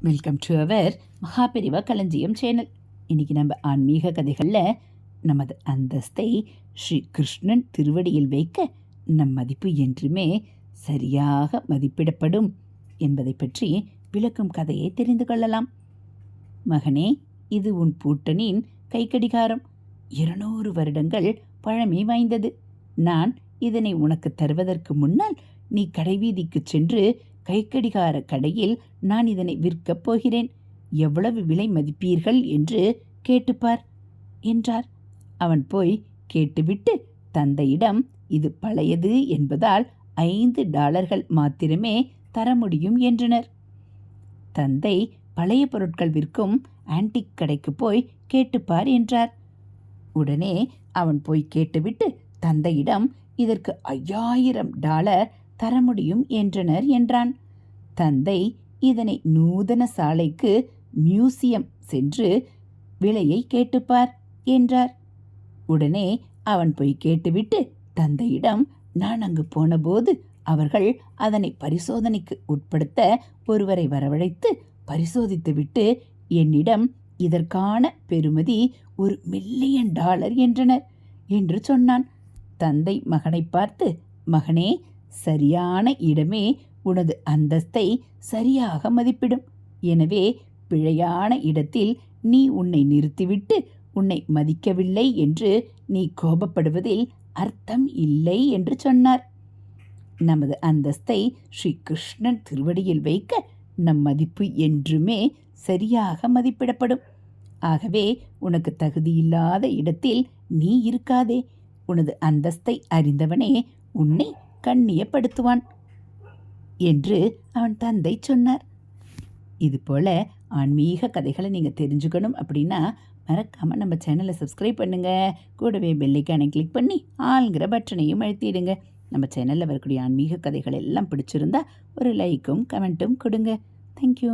Welcome to our Maha Periyava களஞ்சியம் channel இன்னைக்கு நம்ம ஆன்மீக கதைகளில் நமது அந்தஸ்தை ஸ்ரீ கிருஷ்ணன் திருவடியில் வைக்க நம் மதிப்பு என்றுமே சரியாக மதிப்பிடப்படும் என்பதை பற்றி விளக்கும் கதையை தெரிந்து கொள்ளலாம். மகனே இது உன் பூட்டனின் கைக்கடிகாரம். இருநூறு வருடங்கள் பழமை வாய்ந்தது. நான் இதனை உனக்கு தருவதற்கு முன்னால் நீ கடைவீதிக்குச் சென்று கைக்கடிகார கடையில் நான் இதனை விற்கப் போகிறேன். எவ்வளவு விலை மதிப்பீர்கள் என்று கேட்டுப்பார். என்றார். அவன் போய் கேட்டுவிட்டு தந்தையிடம் இது பழையது என்பதால் ஐந்து டாலர்கள் மாத்திரமே தர முடியும் என்றனர். தந்தை பழைய பொருட்கள் விற்கும் ஆன்டிக் கடைக்கு போய் கேட்டுப்பார் என்றார். உடனே அவன் போய் கேட்டுவிட்டு தந்தையிடம் இதற்கு ஐயாயிரம் டாலர் தர முடியும் என்றனர் என்றான். தந்தை இதனை நூதன சாலைக்கு மியூசியம் சென்று விலையை கேட்டுப்பார் என்றார். உடனே அவன் போய் கேட்டுவிட்டு தந்தையிடம் நான் அங்கு போனபோது அவர்கள் அதனை பரிசோதனைக்கு உட்படுத்த ஒருவரை வரவழைத்து பரிசோதித்துவிட்டு என்னிடம் இதற்கான பெறுமதி ஒரு மில்லியன் டாலர் என்றனர் என்று சொன்னான். தந்தை மகனை பார்த்து மகனே சரியான இடமே உனது அந்தஸ்தை சரியாக மதிப்பிடும். எனவே பிழையான இடத்தில் நீ உன்னை நிறுத்திவிட்டு உன்னை மதிக்கவில்லை என்று நீ கோபப்படுவதில் அர்த்தம் இல்லை என்று சொன்னார். நமது அந்தஸ்தை ஸ்ரீ கிருஷ்ணன் திருவடியில் வைக்க நம் மதிப்பு என்றுமே சரியாக மதிப்பிடப்படும். ஆகவே உனக்கு தகுதியில்லாத இடத்தில் நீ இருக்காதே. உனது அந்தஸ்தை அறிந்தவனே உன்னை கண்ணியப்படுத்துவான் என்று அவன் தந்தை சொன்னார். இதுபோல் ஆன்மீக கதைகளை நீங்கள் தெரிஞ்சுக்கணும் அப்படின்னா மறக்காமல் நம்ம சேனலை சப்ஸ்கிரைப் பண்ணுங்கள் கூடவே பெல்லைக்கானை கிளிக் பண்ணி ஆளுங்கிற பட்டனையும் அழுத்திடுங்க. நம்ம சேனலில் வரக்கூடிய ஆன்மீக கதைகள் எல்லாம் பிடிச்சிருந்தா ஒரு லைக்கும் கமெண்ட்டும் கொடுங்க. தேங்க்யூ